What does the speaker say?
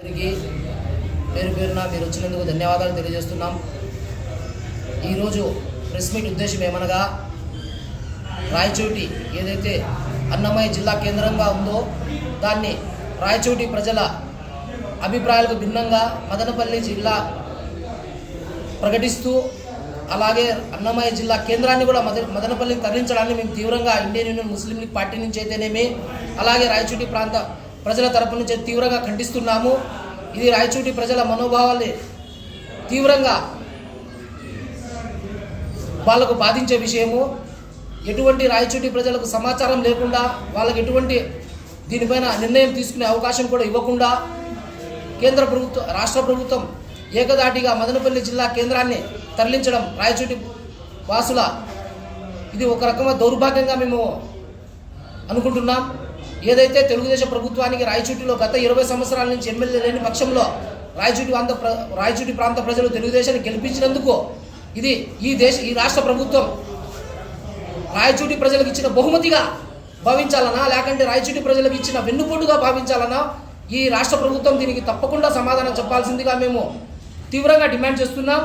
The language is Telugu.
అందరికీ పేరు పేరున మీరు వచ్చినందుకు ధన్యవాదాలు తెలియజేస్తున్నాం. ఈరోజు ప్రెస్ మీట్ ఉద్దేశం ఏమనగా రాయచోటి ఏదైతే అన్నమయ్య జిల్లా కేంద్రంగా ఉందో దాన్ని రాయచోటి ప్రజల అభిప్రాయాలకు భిన్నంగా మదనపల్లి జిల్లా ప్రకటిస్తూ అలాగే అన్నమయ్య జిల్లా కేంద్రాన్ని కూడా మద మదనపల్లికి తరలించడాన్ని మేము తీవ్రంగా Indian Union Muslim League party నుంచి అయితేనేమి అలాగే రాయచోటి ప్రాంత ప్రజల తరపు నుంచి తీవ్రంగా ఖండిస్తున్నాము. ఇది రాయచూటి ప్రజల మనోభావాల్ని తీవ్రంగా వాళ్ళకు బాధించే విషయము. ఎటువంటి రాయచూటి ప్రజలకు సమాచారం లేకుండా వాళ్ళకి ఎటువంటి దీనిపైన నిర్ణయం తీసుకునే అవకాశం కూడా ఇవ్వకుండా కేంద్ర ప్రభుత్వం రాష్ట్ర ప్రభుత్వం ఏకదాటిగా మదనపల్లి జిల్లా కేంద్రాన్ని తరలించడం రాయచూటి వాసుల ఇది ఒక రకమైన దౌర్భాగ్యంగా మేము అనుకుంటున్నాం. ఏదైతే తెలుగుదేశం ప్రభుత్వానికి రాయచూటిలో గత ఇరవై సంవత్సరాల నుంచి ఎమ్మెల్యే లేని పక్షంలో రాయచూటి ప్రాంత రాయచూటి ప్రాంత ప్రజలు తెలుగుదేశాన్ని గెలిపించినందుకు ఇది ఈ దేశ ఈ రాష్ట్ర ప్రభుత్వం రాయచూటి ప్రజలకు ఇచ్చిన బహుమతిగా భావించాలనా? లేకంటే రాయచూటి ప్రజలకు ఇచ్చిన వెన్నుపోటుగా భావించాలనా? ఈ రాష్ట్ర ప్రభుత్వం దీనికి తప్పకుండా సమాధానం చెప్పాల్సిందిగా మేము తీవ్రంగా డిమాండ్ చేస్తున్నాం.